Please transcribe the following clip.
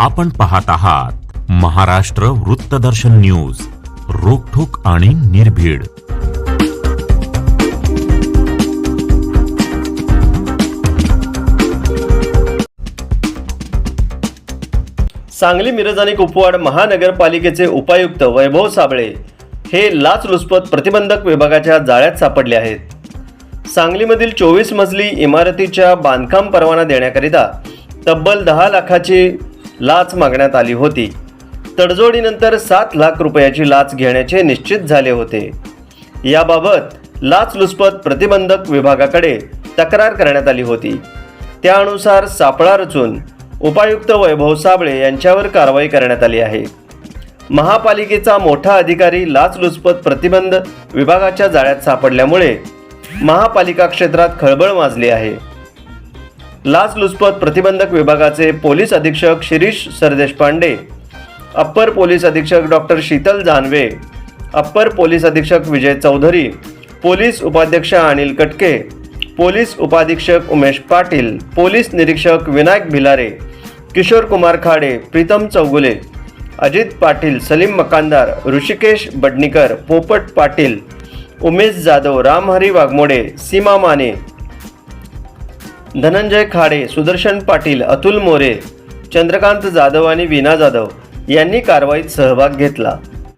आपण पाहत आहात महाराष्ट्र वृत्तदर्शन न्यूज रोखोक आणि निर्भीड. सांगली मिरज आणि कुपवाड महानगरपालिकेचे उपायुक्त वैभव साबळे हे लाचलुचपत प्रतिबंधक विभागाच्या जाळ्यात सापडले आहेत. सांगलीमधील चोवीस मजली इमारतीच्या बांधकाम परवाना देण्याकरिता तब्बल दहा लाखाची लाच मागण्यात आली होती. तडजोडीनंतर सात लाख रुपयाची लाच घेण्याचे निश्चित झाले होते. याबाबत लाचलुचपत प्रतिबंधक विभागाकडे तक्रार करण्यात आली होती. त्यानुसार सापळा रचून उपायुक्त वैभव साबळे यांच्यावर कारवाई करण्यात आली आहे. महापालिकेचा मोठा अधिकारी लाचलुचपत प्रतिबंध विभागाच्या जाळ्यात सापडल्यामुळे महापालिका क्षेत्रात खळबळ माजली आहे. लाचलुचपत प्रतिबंधक विभागाचे पोलीस अधीक्षक शिरीष सरदेशपांडे अप्पर पोलीस अधीक्षक doctor Sheetal Janve upper police अधीक्षक विजय चौधरी पोलीस उपाध्यक्ष अनिल कटके पोलीस उपाधीक्षक उमेश पाटील पोलीस निरीक्षक विनायक भिलारे किशोर कुमार खाडे प्रीतम चौगुले अजित पाटील सलीम मकानदार ऋषिकेश बडणीकर पोपट पाटील उमेश जाधव रामहरी वाघमोडे सीमा माने धनंजय खाडे सुदर्शन पाटील अतुल मोरे चंद्रकांत जाधव आणि वीणा जाधव यांनी कारवाईत सहभाग घेतला.